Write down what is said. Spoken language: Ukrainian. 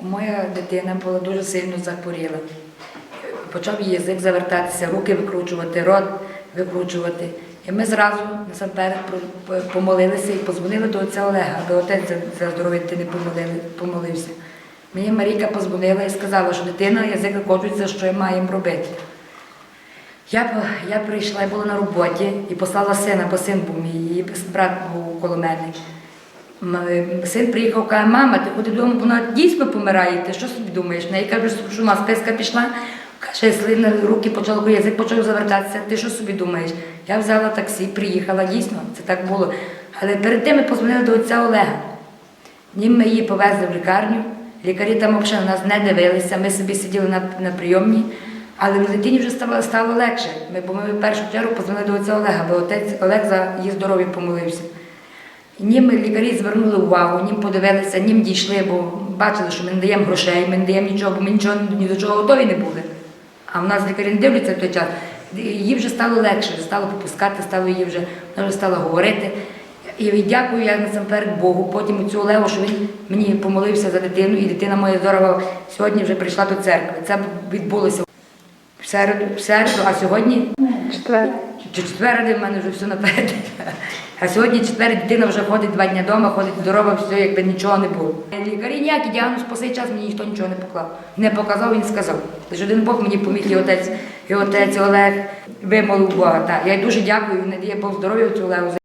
Моя дитина була дуже сильно захворіла. Почав її язик завертатися, руки викручувати, рот викручувати. І ми зразу насамперед помолилися і позвонили до отця Олега, аби отець за- здоров'я дитини помолився. Мені Марійка позвонила і сказала, що дитина язик викручується, що я маємо робити. Я, я прийшла, я була на роботі і послала сина, бо син був мій, її брат був коло мене. М- Син приїхав, каже, мама, ти ходи додому, вона дійсно помирає, ти що собі думаєш? Я їй кажу, що списка пішла. Каже, слина, руки почали, язик почав завертатися, ти що собі думаєш? Я взяла таксі, приїхала, дійсно, це так було. Але перед тим ми позвонили до отця Олега. Нім ми її повезли в лікарню. Лікарі там взагалі на нас не дивилися. Ми собі сиділи на, на прийомні, але на дитині вже стало, стало легше. Ми, бо ми в першу чергу позвонили до отця Олега, бо отець Олег за її здоров'я помолився. Нім лікарі звернули увагу, нім подивилися, нім дійшли, бо бачили, що ми не даємо грошей, ми не даємо нічого, бо ми нічого ні до чого готові не були. А в нас лікарі не дивляться в той час. Їй вже стало легше, стало попускати, стало їй вже, вона вже стала говорити. І дякую я насамперед Богу, потім цю Олегу, що він мені помолився за дитину, і дитина моя здорова сьогодні вже прийшла до церкви. Це відбулося в середу, в середу а сьогодні Четвер. Чи четверо, в мене вже все наперед. А сьогодні четвер дитина вже ходить два дні вдома, ходить здорова, все, якби нічого не було. Лікарі ніякий діагноз по цей час мені ніхто нічого не поклав. Не показав, він сказав. Лише один Бог мені поміг, і отець, і отець Олег вимолив Бога. Так. Я дуже дякую, надія Бог здоров'я цю Олегу.